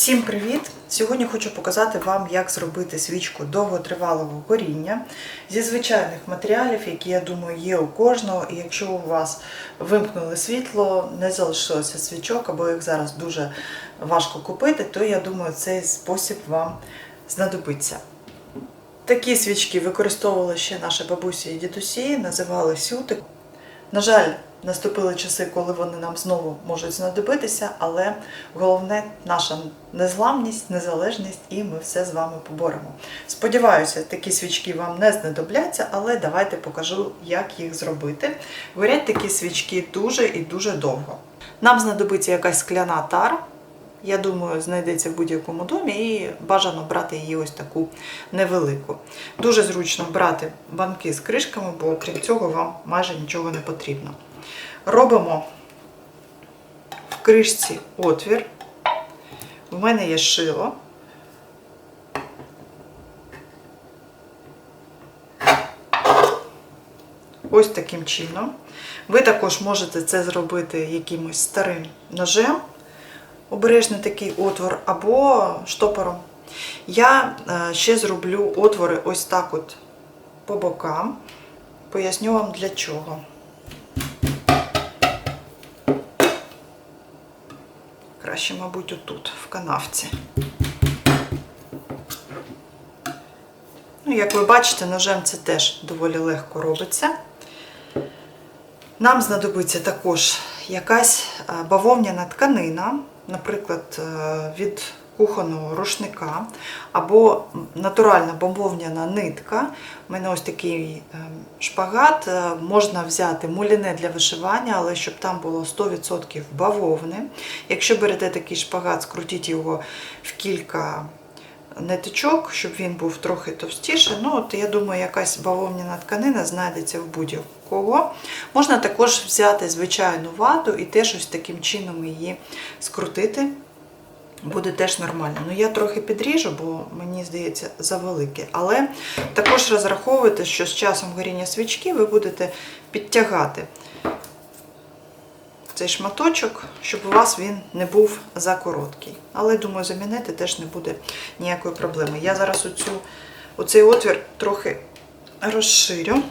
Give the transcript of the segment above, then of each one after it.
Всім привіт! Сьогодні хочу показати вам, як зробити свічку довготривалого горіння зі звичайних матеріалів, які, я думаю, є у кожного. І якщо у вас вимкнули світло, не залишилося свічок, або їх зараз дуже важко купити, то я думаю, цей спосіб вам знадобиться. Такі свічки використовували ще наші бабусі і дідусі, називали сюти. На жаль, наступили часи, коли вони нам знову можуть знадобитися, але головне наша незламність, незалежність, і ми все з вами поборемо. Сподіваюся, такі свічки вам не знадобляться, але давайте покажу, як їх зробити. Горять такі свічки дуже і дуже довго. Нам знадобиться якась скляна тара. Я думаю, знайдеться в будь-якому домі і бажано брати її ось таку невелику. Дуже зручно брати банки з кришками, бо крім цього вам майже нічого не потрібно. Робимо в кришці отвір. У мене є шило. Ось таким чином. Ви також можете це зробити якимось старим ножем обережний такий отвор, або штопором. Я е, ще зроблю отвори ось так от по бокам. Поясню вам для чого. Краще, мабуть, отут, в канавці. Ну, як ви бачите, ножем це теж доволі легко робиться. Нам знадобиться також якась е, бавовняна тканина, наприклад, е, від кухонного рушника, або натуральна бавовняна нитка. У мене ось такий е, шпагат. Можна взяти муліне для вишивання, але щоб там було 100% бавовни. Якщо берете такий шпагат, скрутіть його в кілька ниточок, щоб він був трохи товстіше. Ну, от я думаю, якась бавовняна тканина знайдеться в будь-кого. Можна також взяти звичайну вату і теж ось таким чином її скрутити. Буде теж нормально. Ну, я трохи підріжу, бо мені здається, завелике. Але також розраховуйте, що з часом горіння свічки ви будете підтягати цей шматочок, щоб у вас він не був за короткий. Але, думаю, замінити теж не буде ніякої проблеми. Я зараз оцю, оцей отвір трохи розширю.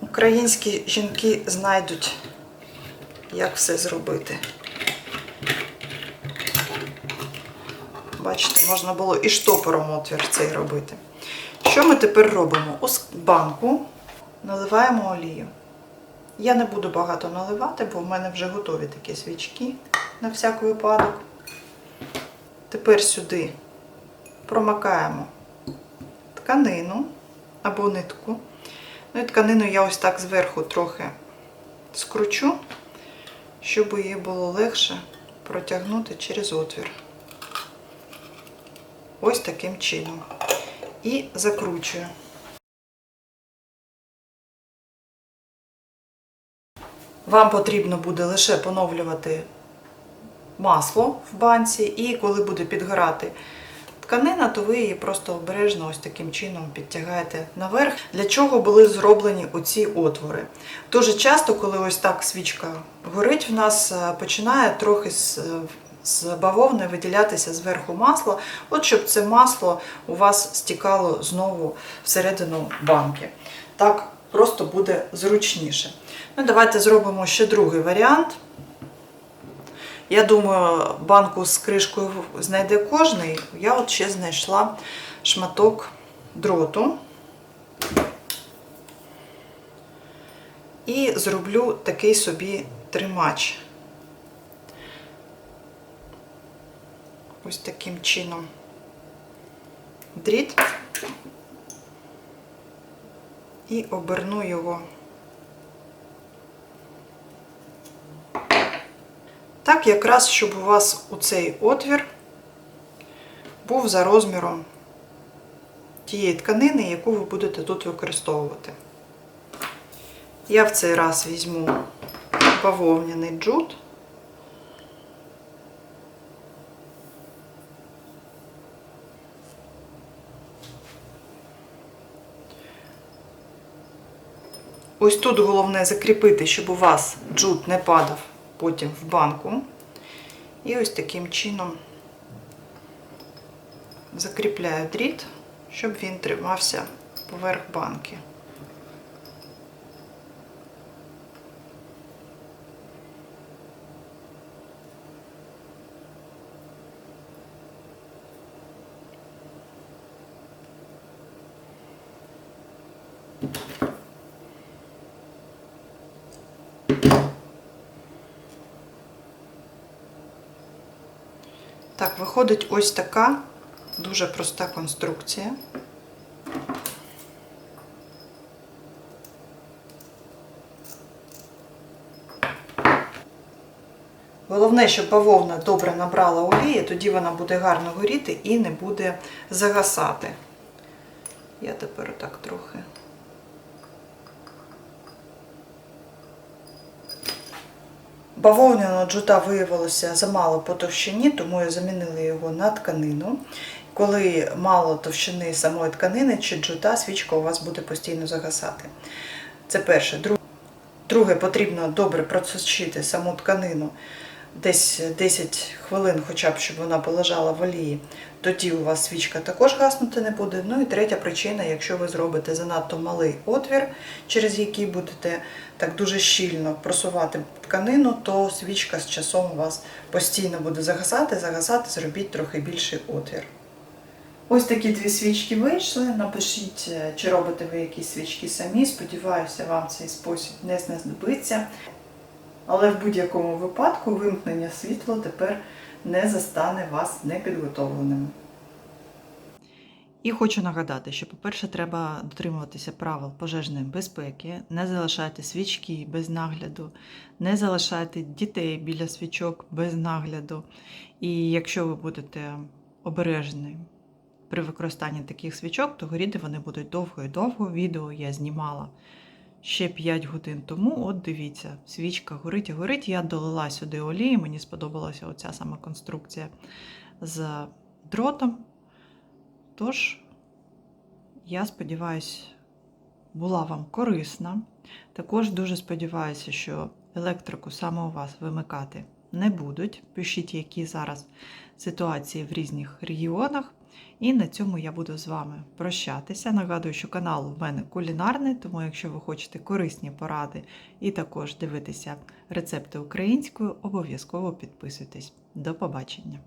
Українські жінки знайдуть, як все зробити. Бачите, можна було і штопором отвір цей робити. Що ми тепер робимо? У банку наливаємо олію. Я не буду багато наливати, бо в мене вже готові такі свічки на всяк випадок. Тепер сюди промакаємо тканину або нитку. Ну і тканину я ось так зверху трохи скручу, щоб її було легше протягнути через отвір. Ось таким чином. І закручую. Вам потрібно буде лише поновлювати масло в банці, і коли буде підгорати тканина, то ви її просто обережно ось таким чином підтягаєте наверх. Для чого були зроблені оці отвори? Дуже часто, коли ось так свічка горить, в нас е, починає трохи з бавовни виділятися зверху масло, от щоб це масло у вас стікало знову всередину банки. Так просто буде зручніше. Ну, Давайте зробимо ще другий варіант. Я думаю, банку з кришкою знайде кожний. Я от ще знайшла шматок дроту. І зроблю такий собі тримач. Ось таким чином дріт і оберну його так, якраз, щоб у вас у цей отвір був за розміром тієї тканини, яку ви будете тут використовувати. Я в цей раз візьму бавовняний джут. Ось тут головне закріпити, щоб у вас джут не падав потім в банку. І ось таким чином закріпляю дріт, щоб він тримався поверх банки. Так, виходить ось така дуже проста конструкція. Головне, щоб бавовна добре набрала олії, тоді вона буде гарно горіти і не буде загасати. Я тепер отак трохи. Бавовняного джута виявилося замало по товщині, тому я замінила його на тканину. Коли мало товщини самої тканини чи джута, свічка у вас буде постійно загасати. Це перше. Друге, потрібно добре просочити саму тканину десь 10 хвилин, хоча б щоб вона полежала в олії. Тоді у вас свічка також гаснути не буде. Ну і третя причина, якщо ви зробите занадто малий отвір, через який будете так дуже щільно просувати тканину, то свічка з часом у вас постійно буде загасати, загасати, зробіть трохи більший отвір. Ось такі дві свічки вийшли. Напишіть, е, чи робите ви якісь свічки самі. Сподіваюся, вам цей спосіб не знадобиться. Але в будь-якому випадку вимкнення світла тепер не застане вас непідготовленими. І хочу нагадати, що, по-перше, треба дотримуватися правил пожежної безпеки, не залишайте свічки без нагляду, не залишайте дітей біля свічок без нагляду. І якщо ви будете обережні при використанні таких свічок, то горіти вони будуть довго і довго. Відео я знімала ще 5 годин тому. От дивіться, свічка горить і горить. Я долила сюди олії, мені сподобалася оця сама конструкція з дротом. Тож, я сподіваюся, була вам корисна. Також дуже сподіваюся, що електрику саме у вас вимикати не будуть. Пишіть, які зараз ситуації в різних регіонах. І на цьому я буду з вами прощатися. Нагадую, що канал у мене кулінарний, тому якщо ви хочете корисні поради і також дивитися рецепти українською, обов'язково підписуйтесь. До побачення!